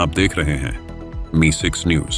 आप देख रहे हैं मी सिक्स न्यूज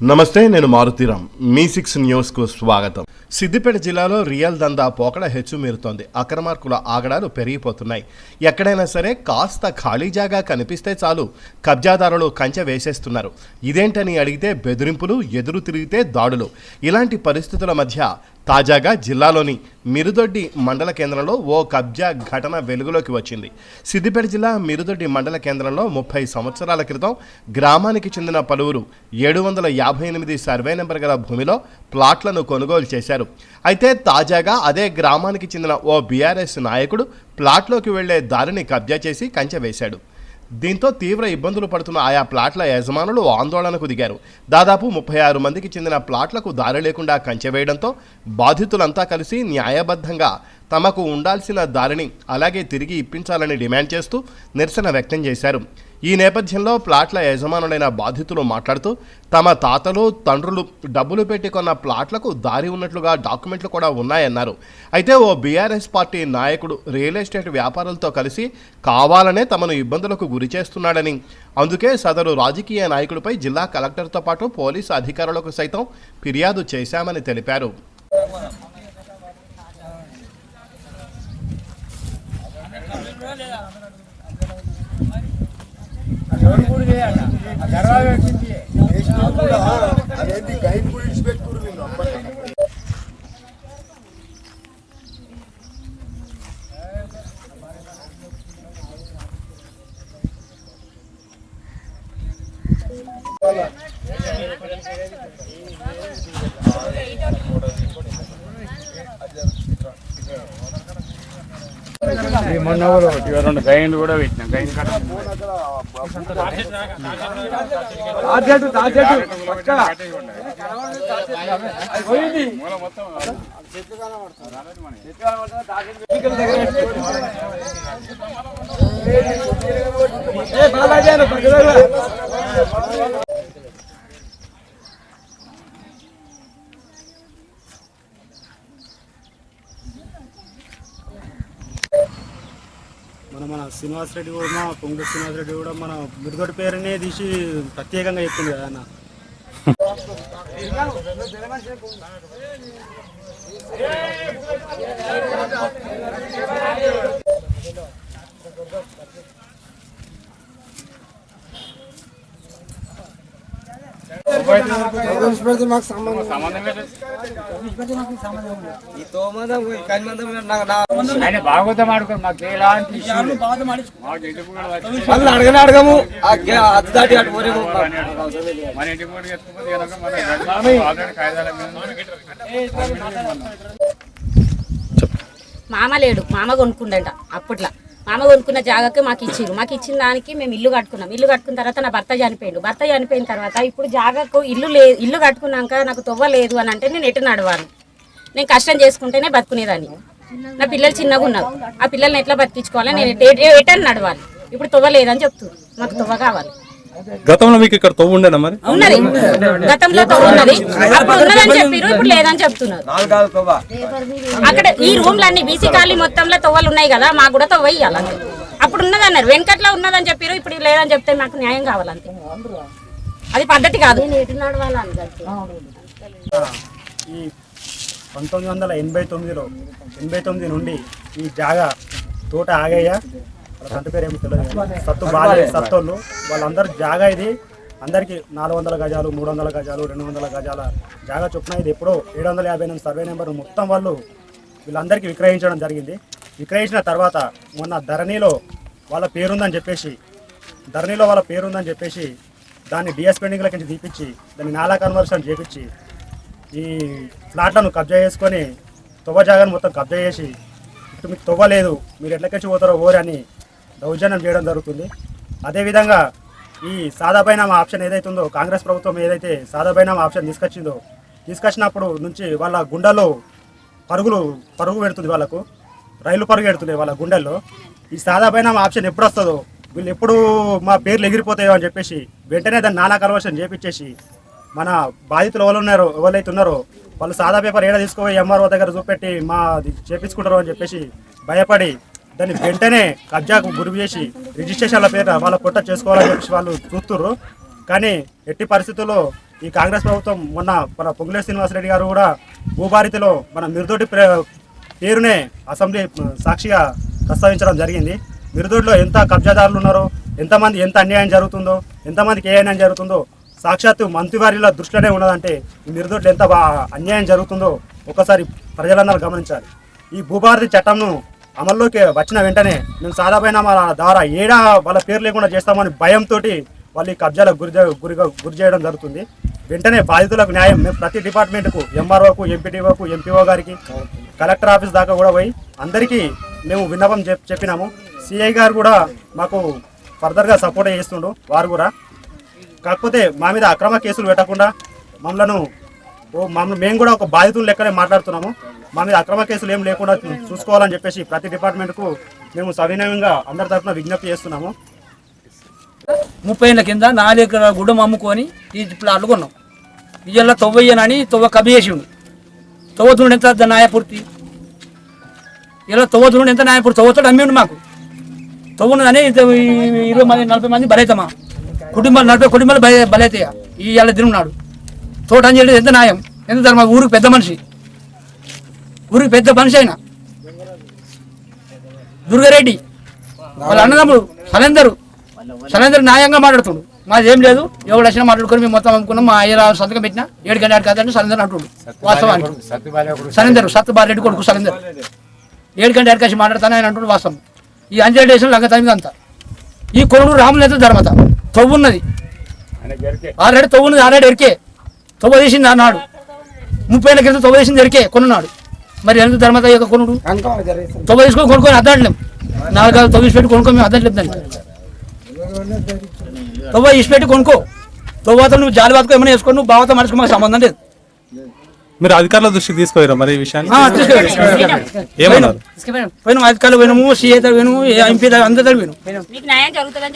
నమస్తే నేను మారుతీరామ్ మీ సిక్స్ న్యూస్కు స్వాగతం సిద్దిపేట జిల్లాలో రియల్ దందా పోకడ హెచ్చుమీరుతోంది అక్రమార్కుల ఆగడాలు పెరిగిపోతున్నాయి ఎక్కడైనా సరే కాస్త ఖాళీ జాగా కనిపిస్తే చాలు కబ్జాదారులు కంచె వేసేస్తున్నారు ఇదేంటని అడిగితే బెదిరింపులు ఎదురు తిరిగితే దాడులు ఇలాంటి పరిస్థితుల మధ్య తాజాగా జిల్లాలోని మిరుదొడ్డి మండల కేంద్రంలో ఓ కబ్జా ఘటన వెలుగులోకి వచ్చింది. సిద్దిపేట జిల్లా మిరుదొడ్డి మండల కేంద్రంలో ముప్పై సంవత్సరాల క్రితం గ్రామానికి చెందిన పలువురు ఏడు వందల యాభై ఎనిమిది సర్వే నెంబర్ గల భూమిలో ప్లాట్లను కొనుగోలు చేశారు. అయితే తాజాగా అదే గ్రామానికి చెందిన ఓ బీఆర్ఎస్ నాయకుడు ప్లాట్లోకి వెళ్ళే దారిని కబ్జా చేసి కంచె వేశాడు. దీంతో తీవ్ర ఇబ్బందులు పడుతున్న ఆయా ప్లాట్ల యజమానులు ఆందోళనకు దిగారు. దాదాపు ముప్పై ఆరు మందికి చెందిన ప్లాట్లకు దారి లేకుండా కంచె వేయడంతో బాధితులంతా కలిసి న్యాయబద్ధంగా తమకు ఉండాల్సిన దారిని అలాగే తిరిగి ఇప్పించాలని డిమాండ్ చేస్తూ నిరసన వ్యక్తం చేశారు. ఈ నేపథ్యంలో ప్లాట్ల యజమానులైన బాధితులు మాట్లాడుతూ తమ తాతలు తండ్రులు డబ్బులు పెట్టి కొన్న ప్లాట్లకు దారి ఉన్నట్లుగా డాక్యుమెంట్లు కూడా ఉన్నాయన్నారు. అయితే ఓ బీఆర్ఎస్ పార్టీ నాయకుడు రియల్ ఎస్టేట్ వ్యాపారులతో కలిసి కావాలనే తమను ఇబ్బందులకు గురి చేస్తున్నాడని. అందుకే సదరు రాజకీయ నాయకుడిపై జిల్లా కలెక్టర్తో పాటు పోలీసు అధికారులకు సైతం ఫిర్యాదు చేశామని తెలిపారు. అదేంటి గైడ్ కూడా ఇడిచిపెట్టుకురు నేను అప్పటి ఈ మొన్న కూడా ఒకటి రెండు గైన్లు కూడా పెట్టినాం. గైన్ కట్ట బాబాజీ అన్న పక్కన మన శ్రీనివాస్ రెడ్డి కూడా పొంగు శ్రీనివాస్ రెడ్డి కూడా మన మిరుగొడ్డి పేరునే తీసి ప్రత్యేకంగా చెప్పింది కదా అన్న Thank you. ఆయన భాగవతం ఆడుకో మాకు ఎలాంటి అడగనే అడగము. అది దాటి మన ఇంటి మామ లేడు. మామ కొనుక్కుండంట అప్పట్లో. మామ కొనుక్కున్న జాగాకి మాకు ఇచ్చిండ్రు మాకు ఇచ్చిన దానికి మేము ఇల్లు కట్టుకున్నాం. ఇల్లు కట్టుకున్న తర్వాత నా భర్త చనిపోయిండు. భర్త చనిపోయిన తర్వాత ఇప్పుడు జాగాకు ఇల్లు లే ఇల్లు కట్టుకున్నాక నాకు తొవ్వ లేదు అని అంటే నేను ఎటు నడవాలి? నేను కష్టం చేసుకుంటేనే బతుకునేదాన్ని. నా పిల్లలు చిన్నగా ఉన్నారు. ఆ పిల్లల్ని ఎట్లా బతికించుకోవాలి? నేను ఎటని నడవాలి. ఇప్పుడు తొవ్వ లేదని చెప్తుంది మాకు తొవ్వ కావాలి. గతంలో మీకు ఇక్కడ తవ్వు ఉండేనా మరి? ఉన్నది. గతంలో తొవ్వ ఉన్నది. అప్పుడు ఉన్నదని చెప్పారు ఇప్పుడు లేదని చెప్తున్నారు. అక్కడ ఈ రూమ్లన్నీ బీసీ కాలనీ మొత్తంలో తొవ్వలు ఉన్నాయి కదా మాకు కూడా తొవ్వ ఇయ్యాలి అంతే. అప్పుడు ఉన్నది అన్నారు వెనకట్లో ఉన్నదని చెప్పారు ఇప్పుడు లేదని చెప్తే మాకు న్యాయం కావాలంతే అది పద్ధతి కాదు. ఈ పంతొమ్మిది వందల ఎనభై తొమ్మిదిలో ఎనభై తొమ్మిది నుండి ఈ జాగా తోట ఆగయ్య తండ్రి పేరు ఏమో తెలియదు సత్తు బాలే సత్తోళ్ళు. వాళ్ళందరూ జాగా ఇది. అందరికీ నాలుగు వందల గజాలు మూడు వందల గజాలు రెండు వందల గజాల జాగా చొప్పున ఇది ఎప్పుడో ఏడు వందల యాభై ఎనిమిది సర్వే నెంబర్ మొత్తం వాళ్ళు వీళ్ళందరికీ విక్రయించడం జరిగింది. విక్రయించిన తర్వాత మొన్న ధరణిలో వాళ్ళ పేరుందని చెప్పేసి ధరణిలో వాళ్ళ పేరుందని చెప్పేసి దాన్ని డిఎస్ పెండింగ్లకి నుంచి తీపిచ్చి దాన్ని నాలా కన్వర్షన్ చేపించి ఈ ఫ్లాట్లను కబ్జా చేసుకొని తొవ్వ జాగాను మొత్తం కబ్జా చేసి ఇప్పుడు మీకు తొవ్వ లేదు మీరు ఎట్లకెచ్చి పోతారో ఓరి అని దౌర్జన్యం చేయడం జరుగుతుంది. అదేవిధంగా ఈ సాదాబైనామా ఆప్షన్ ఏదైతే ఉందో కాంగ్రెస్ ప్రభుత్వం ఏదైతే సాదాబైనామా ఆప్షన్ తీసుకొచ్చిందో తీసుకొచ్చినప్పుడు నుంచి వాళ్ళ గుండెలో పరుగులు పరుగు పెడుతుంది వాళ్ళకు. రైలు పరుగు పెడుతుంది వాళ్ళ గుండెల్లో. ఈ సాదాబైనామా ఆప్షన్ ఎప్పుడు వస్తుందో వీళ్ళు ఎప్పుడు మా పేర్లు ఎగిరిపోతాయో అని చెప్పేసి వెంటనే దాన్ని నానా కన్వర్షన్ చేపించేసి మన బాధితులు ఎవరు ఉన్నారో ఎవరైతే ఉన్నారో వాళ్ళు సాదా పేపర్ ఏడ తీసుకుపోయి ఎంఆర్ఓ దగ్గర చూపెట్టి మా చేపించుకుంటారు అని చెప్పేసి భయపడి దాన్ని వెంటనే కబ్జాకు గురి చేసి రిజిస్ట్రేషన్ల పేరు వాళ్ళ పొట్ట చేసుకోవాలని చెప్పి వాళ్ళు చూస్తున్నారు కానీ ఎట్టి పరిస్థితుల్లో ఈ కాంగ్రెస్ ప్రభుత్వం మొన్న మన పొంగులే శ్రీనివాసరెడ్డి గారు కూడా భూభారతిలో మన మిరుదోటి ప్రే- పేరునే అసెంబ్లీ సాక్షిగా ప్రస్తావించడం జరిగింది. మిరుదోటిలో ఎంత కబ్జాదారులు ఉన్నారో ఎంతమంది ఎంత అన్యాయం జరుగుతుందో ఎంతమందికి ఏ అన్యాయం జరుగుతుందో సాక్షాత్తు మంత్రివారిల దృష్టిలోనే ఉన్నదంటే ఈ మిరుదోటిలో ఎంత అన్యాయం జరుగుతుందో ఒకసారి ప్రజలందరూ గమనించాలి. ఈ భూభారతి చట్టంను అమల్లోకి వచ్చిన వెంటనే మేము సాదాపైన మా ద్వారా ఏడా వాళ్ళ పేరు లేకుండా చేస్తామని భయంతో వాళ్ళు ఈ కబ్జాలకు గురి గురి గురి చేయడం జరుగుతుంది. వెంటనే బాధితులకు న్యాయం మేము ప్రతి డిపార్ట్మెంట్కు ఎంఆర్ఓకు ఎంపీటీఓకు ఎంపీఓ గారికి కలెక్టర్ ఆఫీస్ దాకా కూడా పోయి అందరికీ మేము విన్నపం చెప్ చెప్పినాము. సిఐ గారు కూడా మాకు ఫర్దర్గా సపోర్ట్ చేస్తుండు వారు కూడా. కాకపోతే మా మీద అక్రమ కేసులు పెట్టకుండా మమ్మలను ఓ మమ్మల్ని మేము కూడా ఒక బాధితులు లెక్కనే మాట్లాడుతున్నాము. మా మీద అక్రమ కేసులు ఏం లేకుండా చూసుకోవాలని చెప్పేసి ప్రతి డిపార్ట్మెంట్కు మేము సవినయంగా అందరి తరఫున విజ్ఞప్తి చేస్తున్నాము. ముప్పై ఏళ్ళ కింద నాలుగు ఎకరాల గుడ్డం అమ్ముకొని ఈ ప్లాట్లు కొన్నాం. ఇవాళ తొవ్వయ్యనని తొవ్వ కబియేసిండు చేసిండు. ఎంత న్యాయపూర్తి? ఇలా తవ్వతుండే ఎంత న్యాయపూర్తి? తవ్వతాడు అమ్మిండు మాకు. తవ్వున్నదని ఇరవై మంది నలభై మంది బలైతమా? కుటుంబాలు నలభై కుటుంబాలు బల ఈ ఇవాళ తిరుగున్నాడు తోట అని చెప్పి ఎంత న్యాయం? ఎంత ధర్మ? ఊరికి పెద్ద మనిషి. ఊరికి పెద్ద మనిషి అయినా దుర్గారెడ్డి. వాళ్ళ అన్నదమ్ముడు సలేందరు. సలేందరు న్యాయంగా మాట్లాడుతుండు. మాది ఏం లేదు. ఎవరు వచ్చినా మాట్లాడుకొని మేము మొత్తం అమ్ముకున్నాం. మా అయ్య సంతకం పెట్టినా ఏడు గంట ఆడు కాదని సలేందర్ అంటుండు. వాస్తవానికి. సలేందరు సత్యబార్ రెడ్డి కొడుకు సలేందర్. ఏడు గంట ఆడికాసి మాట్లాడతాను ఆయన అంటుండు వాస్తవం. ఈ అంజలి డేషన్ లంగ తమిది అంతా. ఈ కొనుడు రాములైతే ధర్మత. తవ్వున్నది. Already తవ్వున్నది already ఎరికే. తవ్వ తీసింది అన్నాడు. ముప్పై ఏళ్ళ క్రితం తవ్వ తీసింది ఎరికే కొనున్నాడు మరి ఎందుకు ధర్మత యొక్క కొనుడు తొవ్వ తీసుకొని కొనుక్కొని అద్దట్లేం. నాలుగు తొవ్వ ఇసి పెట్టి కొనుక్కొని మేము అద్దట్లేదు దాన్ని తొవ్వ ఇసి పెట్టి కొనుక్కో తొవ్వతో నువ్వు జాలి బతుకు ఏమైనా వేసుకొని నువ్వు బావతో మనిషికి మాకు సంబంధం లేదు. మీరు అధికారుల దృష్టికి తీసుకోరా మరి ఈ విషయాన్ని. ఏమన్నారు? అధికారులు పోయినాము సీఏ పోయినాము ఎంపీ దగ్గర అందరి దగ్గర మీకు న్యాయం జరుగుతుందని